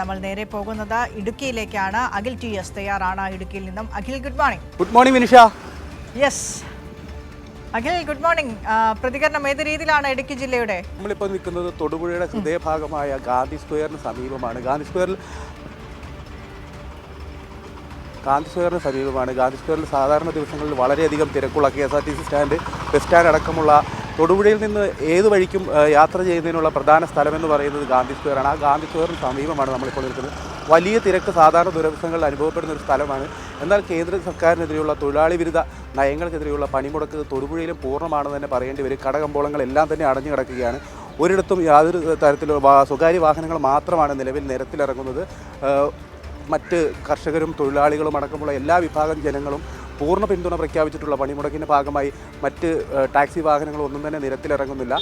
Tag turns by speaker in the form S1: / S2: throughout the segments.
S1: നമ്മൾ നേരെ പോകുന്നത് ഇടുക്കിയിലേക്കാണ്. അഖിൽ ടി എസ് തയ്യാറാണ് ഇടുക്കിയിൽ നിന്നും. Akhil good morning
S2: good morning Vinisha
S1: yes Akhil good morning പ്രതികരണം ഏത് രീതിയിലാണ് ഇടുക്കി ജില്ലയുടെ?
S2: നമ്മളിപ്പോൾ നിൽക്കുന്നത് തൊടുപുഴയുടെ ഹൃദയഭാഗമായ ഗാന്ധി സ്ക്വയറിന് സമീപമാണ്. ഗാന്ധി സ്ക്വയറിൽ ഗാന്ധി സ്ക്വയറിന് സമീപമാണ്. ഗാന്ധി സ്ക്വയറിൽ സാധാരണ ദിവസങ്ങളിൽ വളരെയധികം തിരക്കുള്ള K S R T C stand bus stand അടക്കമുള്ള തൊടുപുഴയിൽ നിന്ന് ഏത് വഴിക്കും യാത്ര ചെയ്യുന്നതിനുള്ള പ്രധാന സ്ഥലമെന്ന് പറയുന്നത് ഗാന്ധി സ്ക്വയറാണ്. ആ ഗാന്ധി സ്ക്വയറിന് സമീപമാണ് നമ്മളിപ്പോൾ നിൽക്കുന്നത്. വലിയ തിരക്ക് സാധാരണ ദുരവസ്ഥങ്ങളിൽ അനുഭവപ്പെടുന്ന ഒരു സ്ഥലമാണ്. എന്നാൽ കേന്ദ്ര സർക്കാരിനെതിരെയുള്ള തൊഴിലാളി വിരുദ്ധ നയങ്ങൾക്കെതിരെയുള്ള പണിമുടക്ക് തൊടുപുഴയിലും പൂർണമാണെന്ന് തന്നെ പറയേണ്ടി വരും. കടകമ്പോളങ്ങളെല്ലാം തന്നെ അടഞ്ഞു കിടക്കുകയാണ്. ഒരിടത്തും യാതൊരു തരത്തിലുള്ള സ്വകാര്യ വാഹനങ്ങൾ മാത്രമാണ് നിലവിൽ നിരത്തിലിറങ്ങുന്നത്. മറ്റ് കർഷകരും തൊഴിലാളികളും അടക്കമുള്ള എല്ലാ വിഭാഗം ജനങ്ങളും പൂർണ പിന്തുണ പ്രഖ്യാപിച്ചിട്ടുള്ള പണിമുടക്കിന്റെ ഭാഗമായി മറ്റ് ടാക്സി വാഹനങ്ങളൊന്നും തന്നെ നിരത്തിലിറങ്ങുന്നില്ല.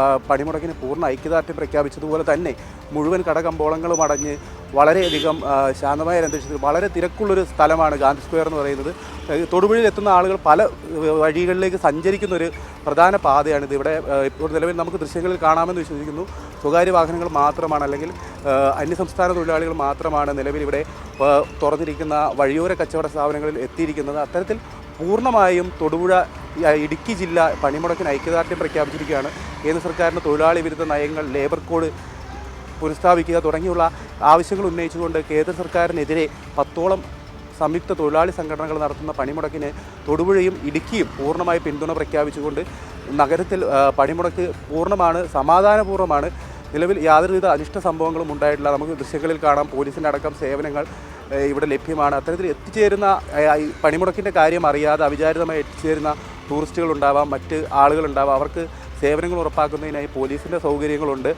S2: ആ, പണിമുടക്കിന് പൂർണ ഐക്യദാർഢ്യം പ്രഖ്യാപിച്ചതുപോലെ തന്നെ മുഴുവൻ കടകമ്പോളങ്ങളും അടഞ്ഞ് വളരെയധികം ശാന്തമായ അന്തരീക്ഷത്തിൽ വളരെ തിരക്കുള്ളൊരു സ്ഥലമാണ് ഗാന്ധി സ്ക്വയർ എന്ന് പറയുന്നത്. തൊടുപുഴയിൽ എത്തുന്ന ആളുകൾ പല വഴികളിലേക്ക് സഞ്ചരിക്കുന്ന ഒരു പ്രധാന പാതയാണിത്. ഇവിടെ ഇപ്പോൾ നിലവിൽ നമുക്ക് ദൃശ്യങ്ങളിൽ കാണാമെന്ന് വിശ്വസിക്കുന്നു. സ്വകാര്യ വാഹനങ്ങൾ മാത്രമാണ് അല്ലെങ്കിൽ അന്യസംസ്ഥാന തൊഴിലാളികൾ മാത്രമാണ് നിലവിൽ ഇവിടെ തുറന്നിരിക്കുന്ന വഴിയോര കച്ചവട സ്ഥാപനങ്ങളിൽ എത്തിയിരിക്കുന്നത്. അത്തരത്തിൽ പൂർണമായും തൊടുപുഴ ഇടുക്കി ജില്ല പണിമുടക്കിന് ഐക്യദാർഢ്യം പ്രഖ്യാപിച്ചിരിക്കുകയാണ്. കേന്ദ്ര സർക്കാരിന്റെ തൊഴിലാളി വിരുദ്ധ നയങ്ങൾ ലേബർ കോഡ് പുനഃസ്ഥാപിക്കുക തുടങ്ങിയുള്ള ആവശ്യങ്ങൾ ഉന്നയിച്ചുകൊണ്ട് കേന്ദ്ര സർക്കാരിനെതിരെ പത്തോളം സംയുക്ത തൊഴിലാളി സംഘടനകൾ നടത്തുന്ന പണിമുടക്കിന് തൊടുപുഴയും ഇടുക്കിയും പൂർണമായി പിന്തുണ പ്രഖ്യാപിച്ചുകൊണ്ട് നഗരത്തിൽ പണിമുടക്ക് പൂർണമാണ് സമാധാനപൂർവമാണ് നിലവിൽ യാതൊരുവിധ അനിഷ്ട സംഭവങ്ങളും ഉണ്ടായിട്ടില്ല. നമുക്ക് ദൃശ്യങ്ങളിൽ കാണാം. പോലീസിന്റെ അടക്കം സേവനങ്ങൾ ഇവിടെ ലഭ്യമാണ്. അത്തരത്തിൽ എത്തിച്ചേരുന്ന പണിമുടക്കിന്റെ കാര്യം അറിയാതെ അവിചാരിതമായി എത്തിച്ചേരുന്ന ടൂറിസ്റ്റുകൾ ഉണ്ടാവാം. മറ്റ് ആളുകളുണ്ടാവാം അവർക്ക് സേവനങ്ങൾ ഉറപ്പാക്കുന്നതിനായി പോലീസിന്റെ സൗകര്യങ്ങളുണ്ട്.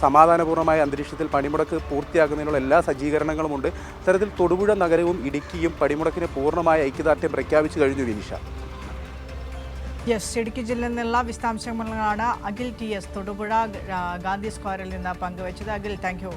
S2: സമാധാനപൂർണമായ അന്തരീക്ഷത്തിൽ പണിമുടക്ക് പൂർത്തിയാക്കുന്നതിനുള്ള എല്ലാ സജ്ജീകരണങ്ങളുമുണ്ട്. അത്തരത്തിൽ തൊടുപുഴ നഗരവും ഇടുക്കിയും പണിമുടക്കിന് പൂർണമായ ഐക്യദാർഢ്യം പ്രഖ്യാപിച്ചു കഴിഞ്ഞു വിനിഷ.
S1: യെസ് ഇടുക്കി ജില്ലയിൽ നിന്നുള്ള വിശദാംശങ്ങളാണ് അഖിൽ ടി എസ് തൊടുപുഴ ഗാന്ധി സ്ക്വയറിൽ നിന്ന് പങ്കുവച്ചത്. Akhil thank you